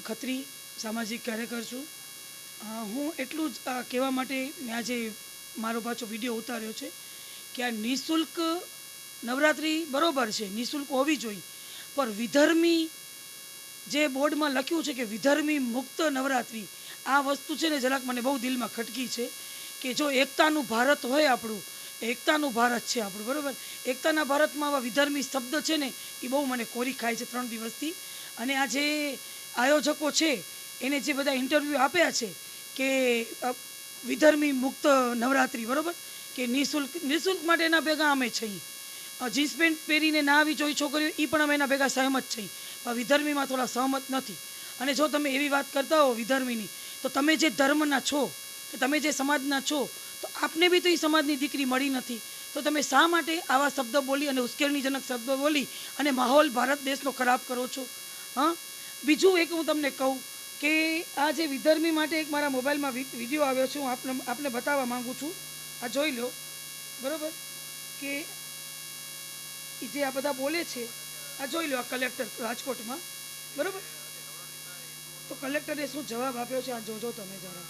ખત્રી, સામાજિક કાર્યકર છું. હું એટલું જ કહેવા માટે મેં આજે મારો પાછો વીડિયો ઉતાર્યો છે કે આ નિઃશુલ્ક નવરાત્રિ બરાબર છે, નિઃશુલ્ક હોવી જોઈએ. પણ વિધર્મી જે બોર્ડમાં લખ્યું છે કે વિધર્મી મુક્ત નવરાત્રિ, આ વસ્તુ છે ને જરાક મને બહુ દિલમાં ખટકી છે કે જો એકતાનું ભારત હોય આપણું, એકતાનું ભારત છે આપણું, બરાબર? એકતાના ભારતમાં આવા વિધર્મી શબ્દ છે ને એ બહુ મને કોરી ખાય છે ત્રણ દિવસથી. અને આ જે આયોજકો છે, એને જે બધા ઇન્ટરવ્યૂ આપ્યા છે કે વિધર્મી મુક્ત નવરાત્રિ, બરાબર? કે નિઃશુલ્ક નિઃશુલ્ક માટે એના ભેગા અમે છીએ. જીન્સ પેન્ટ પહેરીને ના આવી જોઈએ છોકરીઓ એ પણ અમે એના ભેગા સહમત છીએ. પણ વિધર્મીમાં થોડા સહમત નથી. અને જો તમે એવી વાત કરતા હો વિધર્મીની, તો તમે જે ધર્મના છો, કે તમે જે સમાજના છો, તો આપને બી તો એ સમાજની દીકરી મળી નથી. તો તમે શા માટે આવા શબ્દ બોલી અને ઉશ્કેરણીજનક શબ્દ બોલી અને માહોલ ભારત દેશનો ખરાબ કરો છો? હા? બીજું એક હું તમને કહું કે આ જે વિધર્મી માટે એક મારા મોબાઈલમાં વીડિયો આવ્યો છે, હું આપને આપને બતાવવા માગું છું. આ જોઈ લો. બરાબર? કે જે આ બધા બોલે છે, આ જોઈ લો આ કલેક્ટર રાજકોટમાં. બરાબર? તો કલેક્ટરે શું જવાબ આપ્યો છે, આ જોજો તમે જરા.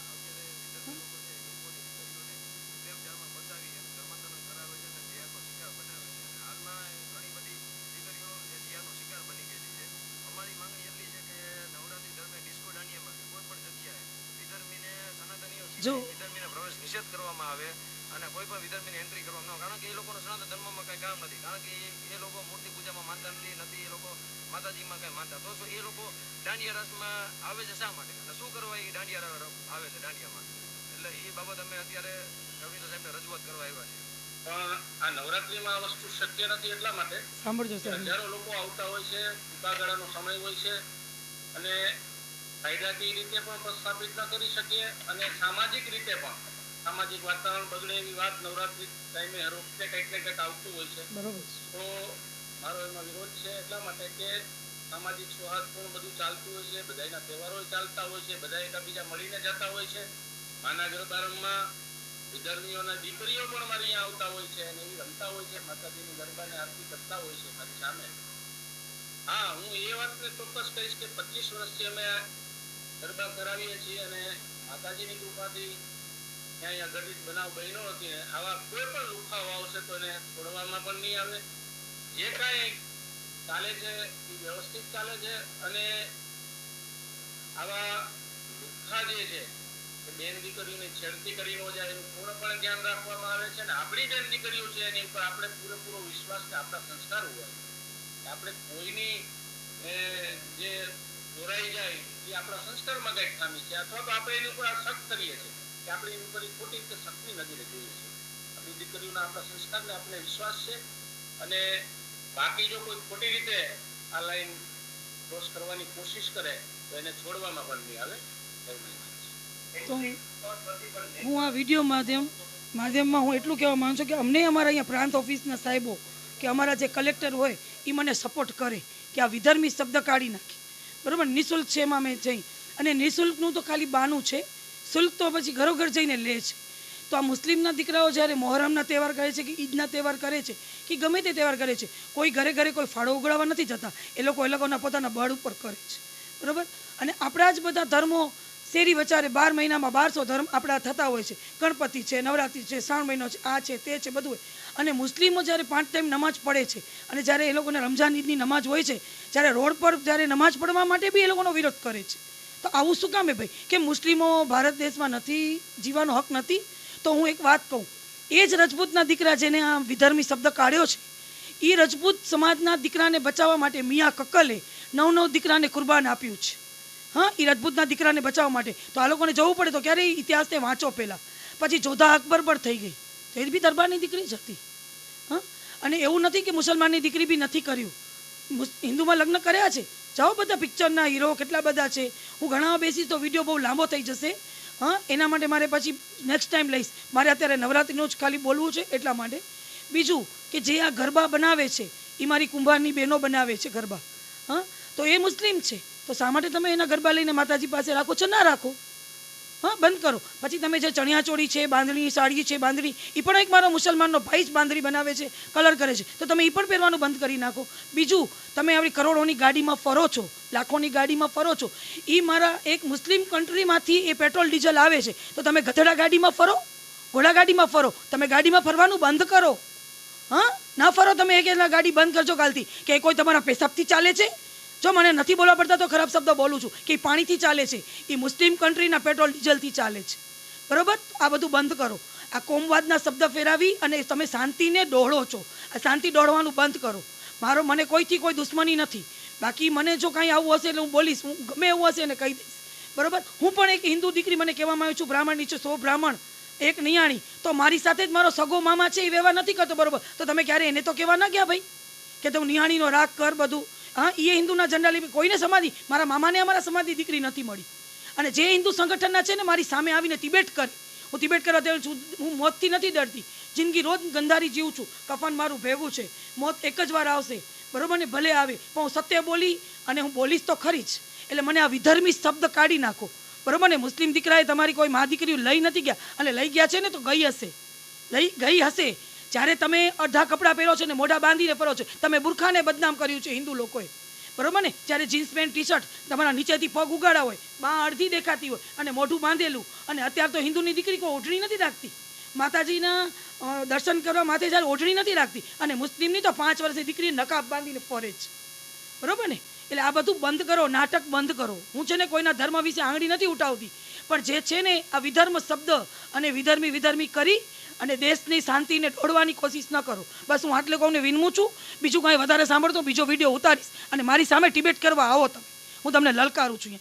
જો. વિધર્મીને પ્રવેશ નિષેધ કરવામાં આવે અને કોઈ પણ વિધર્મીને એન્ટ્રી કરવામાં આવે. કારણ કે એ લોકોનો સનાતન ધર્મમાં કઈ કામ નથી. કારણ કે એ- એ લોકો મૂર્તિ પૂજામાં માનતા નથી નથી એ લોકો માતાજીમાં કઈ માનતા. તો એ લોકો દાંડિયા રાસમાં આવે છે શા માટે? અને શું કરવા એ દાંડિયા આવે છે દાંડિયામાં? એટલે એ બાબત અમે અત્યારે રવિન્દ્ર સાહેબને રજૂઆત કરવા આવ્યા છીએ. પણ આ નવરાત્રીમાં આ વસ્તુ શક્ય નથી એટલા માટે સાંભળજો હજારો લોકો આવતા હોય છે ટૂંકા ગાળાનો સમય હોય છે અને કાયદાકીય રીતે પણ પ્રસ્થાપિત ન કરી શકીએ અને સામાજિક રીતે પણ. સામાજિક વાતાવરણ બગડે એવી વાત નવરાત્રી ટાઈમે હર વખતે કંઈક ને કંઈક આવતું હોય છે. તો મારો એમાં વિરોધ છે એટલા માટે કે સામાજિક સૌહાર્દપૂર્ણ બધું ચાલતું હોય છે બધાના તહેવારો ચાલતા હોય છે બધા એકબીજા મળીને જતા હોય છે. માના ગરબારંભમાં વિધર્મીઓના દીકરીઓ પણ મારી અહીંયા આવતા હોય છે અને એ રમતા હોય છે માતાજીની ગરબાને આરતી કરતા હોય છે મારી સામે. હા હું એ વાતને ચોક્કસ કહીશ કે પચીસ વર્ષથી અમે ગરબા કરાવીએ છીએ અને માતાજીની કૃપાથી આવા કોઈ જે છે એ વ્યવસ્થિત ચાલે છે બેન દીકરીઓને છેડતી કરી ન જાય એનું પૂર્ણપણે ધ્યાન રાખવામાં આવે છે અને આપણી બેન દીકરીઓ છે એની ઉપર આપણે પૂરેપૂરો વિશ્વાસ કે આપણા સંસ્કાર હોય. આપણે કોઈની જે દોરાઈ જાય એ આપણા સંસ્કારમાં કંઈક ખામી છે. અથવા તો આપણે એની ઉપર શક કરીએ છીએ કે આપણે એની ઉપર ખોટી રીતે શક્તિ નથી જોઈએ છીએ. આપણી દીકરીઓના આપણા સંસ્કારને આપણે વિશ્વાસ છે અને બાકી જો કોઈ ખોટી રીતે આ લાઈન ક્રોસ કરવાની કોશિશ કરે, તો એને છોડવામાં પણ નહીં આવે હું આ વીડિયો માધ્યમ માધ્યમમાં હું એટલું કહેવા માગું છું કે અમને અમારા અહીંયા પ્રાંત ઓફિસના સાહેબો કે અમારા જે કલેક્ટર હોય એ મને સપોર્ટ કરે કે આ વિધર્મી શબ્દ કાઢી નાખે. બરાબર? નિઃશુલ્ક છે એમાં મેં જઈ. અને નિઃશુલ્કનું તો ખાલી બાનું છે. શુલ્ક તો પછી ઘરો ઘર જઈને લે છે. તો આ મુસ્લિમના દીકરાઓ જ્યારે મોહરમના તહેવાર કરે છે કે ઈદના તહેવાર કરે છે કે ગમે તે તહેવાર કરે છે, કોઈ ઘરે ઘરે કોઈ ફાળો ઉગડાવવા નથી જતા. એ લોકો એ લોકોના પોતાના બળ ઉપર કરે છે. બરાબર? અને આપણા જ બધા ધર્મો શેરી વચારે બાર મહિનામાં બારસો ધર્મ આપણા થતા હોય છે. ગણપતિ છે, નવરાત્રિ છે, શ્રાવણ મહિનો છે, આ છે, તે છે, બધું હોય. અને મુસ્લિમો જ્યારે પાંચ ટાઈમ નમાજ પડે છે અને જ્યારે એ લોકોને રમઝાન ઈદની નમાજ હોય છે, જ્યારે રોડ પર જ્યારે નમાજ પડવા માટે બી એ લોકોનો વિરોધ કરે છે. તો આવું શું કામ ભાઈ? કે મુસ્લિમો ભારત દેશમાં નથી, જીવવાનો હક નથી? તો હું એક વાત કહું. એ જ રજપૂતના દીકરા જેને આ વિધર્મી શબ્દ કાઢ્યો છે એ રજપૂત સમાજના દીકરાને બચાવવા માટે મિયા કક્કલે નવ નવ દીકરાને કુરબાન આપ્યું છે. હા એ રજપૂતના દીકરાને બચાવવા માટે. તો આ લોકોને જવું પડે તો ક્યારે ઇતિહાસને વાંચો પહેલાં? પછી જોધા અકબર પણ થઈ ગઈ. તો એ બી દરબારની દીકરી જ હતી હા? અને એવું નથી કે મુસલમાનની દીકરી બી નથી કર્યું. હિન્દુમાં લગ્ન કર્યા છે. જાઓ બધા પિક્ચરના હીરો કેટલા બધા છે. હું ઘણા બેસીશ તો વીડિયો બહુ લાંબો થઈ જશે. હા? એના માટે મારે પછી નેક્સ્ટ ટાઈમ લઈશ. મારે અત્યારે નવરાત્રિનું જ ખાલી બોલવું છે એટલા માટે. બીજું કે જે આ ગરબા બનાવે છે એ મારી કુંભારની બહેનો બનાવે છે ગરબા. હા? તો એ મુસ્લિમ છે. તો શા માટે તમે એના ગરબા લઈને માતાજી પાસે રાખો છો? ના રાખો. હા, બંધ કરો. પછી તમે જે ચણિયાચોળી છે, બાંધણી સાડી છે, બાંધણી એ પણ એક મારો મુસલમાનનો ભાઈ જ બાંધણી બનાવે છે, કલર કરે છે. તો તમે એ પણ પહેરવાનું બંધ કરી નાખો. બીજું, તમે આવી કરોડોની ગાડીમાં ફરો છો, લાખોની ગાડીમાં ફરો છો એ મારા એક મુસ્લિમ કન્ટ્રીમાંથી એ પેટ્રોલ, ડીઝલ આવે છે. તો તમે ગધેડા ગાડીમાં ફરો? ઘોડા ગાડીમાં ફરો? તમે ગાડીમાં ફરવાનું બંધ કરો. હા? ના ફરો તમે એક ગાડી બંધ કરજો કાલથી. કે કોઈ તમારા પેશાબથી ચાલે છે? જો મને નથી બોલવા પડતા તો ખરાબ શબ્દ બોલું છું. કે પાણીથી ચાલે છે. એ મુસ્લિમ કન્ટ્રીના પેટ્રોલ, ડીઝલથી ચાલે છે. બરાબર? આ બધું બંધ કરો. આ કોમવાદના શબ્દ ફેરાવી અને તમે શાંતિને દોહળો છો. આ શાંતિ દોડવાનું બંધ કરો. મારો, મને કોઈથી કોઈ દુશ્મની નથી. બાકી મને જો કાંઈ આવું હશે એટલે હું બોલીશ. હું ગમે એવું હશે ને કહી દઈશ. બરાબર? હું પણ એક હિન્દુ દીકરી મને કહેવામાં આવ્યું છું બ્રાહ્મણની છે સો બ્રાહ્મણ, એક નિયાણી. તો મારી સાથે જ મારો સગો મામા છે, એ વ્યવહાર નથી કરતો. બરોબર? તો તમે ક્યારે એને તો કહેવા ના ગયા ભાઈ? કે તું નિયાણીનો રાગ કર બધું. હા એ હિન્દુના જનરલી કોઈને સમાધિ, મારા મામાને અમારા સમાધિ દીકરી નથી મળી. અને જે હિન્દુ સંગઠનના છે ને, મારી સામે આવીને તિબેટ કરી. હું તિબેટ કરવા દેવું છું, હું મોતથી નથી ડરતી. જિંદગી રોજ ગંધારી જીવું છું, કફન મારું ભેગું છે. મોત એક જ વાર આવશે, બરાબર ને? ભલે આવે, પણ હું સત્ય બોલી અને હું બોલીશ તો ખરી જ. એટલે મને આ વિધર્મી શબ્દ કાઢી નાખો. બરાબર ને? મુસ્લિમ દીકરાએ તમારી કોઈ મા દીકરીઓ લઈ નથી ગયા. અને લઈ ગયા છે ને, તો ગઈ હશે. લઈ ગઈ હશે. જ્યારે તમે અડધા કપડાં પહેરો છો ને મોઢા બાંધીને ફરો છો, તમે બુરખાને બદનામ કર્યું છે હિન્દુ લોકોએ. બરાબર ને? જ્યારે જીન્સ પેન્ટ ટી શર્ટ તમારા નીચેથી પગ ઉગાડા હોય, બા અડધી દેખાતી હોય અને મોઢું બાંધેલું, અને અત્યારે તો હિન્દુની દીકરી કોઈ ઓઢણી નથી રાખતી. માતાજીના દર્શન કરવા માથે જ્યારે ઓઢણી નથી રાખતી, અને મુસ્લિમની તો પાંચ વર્ષની દીકરી નકાબ બાંધીને ફરે છે બરોબર ને? એટલે આ બધું બંધ કરો, નાટક બંધ કરો. હું છે ને કોઈના ધર્મ વિશે આંગળી નથી ઉઠાવતી, પણ જે છે ને આ વિધર્મ શબ્દ અને વિધર્મી વિધર્મી કરી અને દેશની શાંતિને તોડવાની કોશિશ ન કરો. બસ હું આટલે કહું વિનમું છું. બીજું કાંઈ વધારે સાંભળતો બીજો વીડિયો ઉતારીશ અને મારી સામે ડિબેટ કરવા આવો તમે. હું તમને લલકારું છું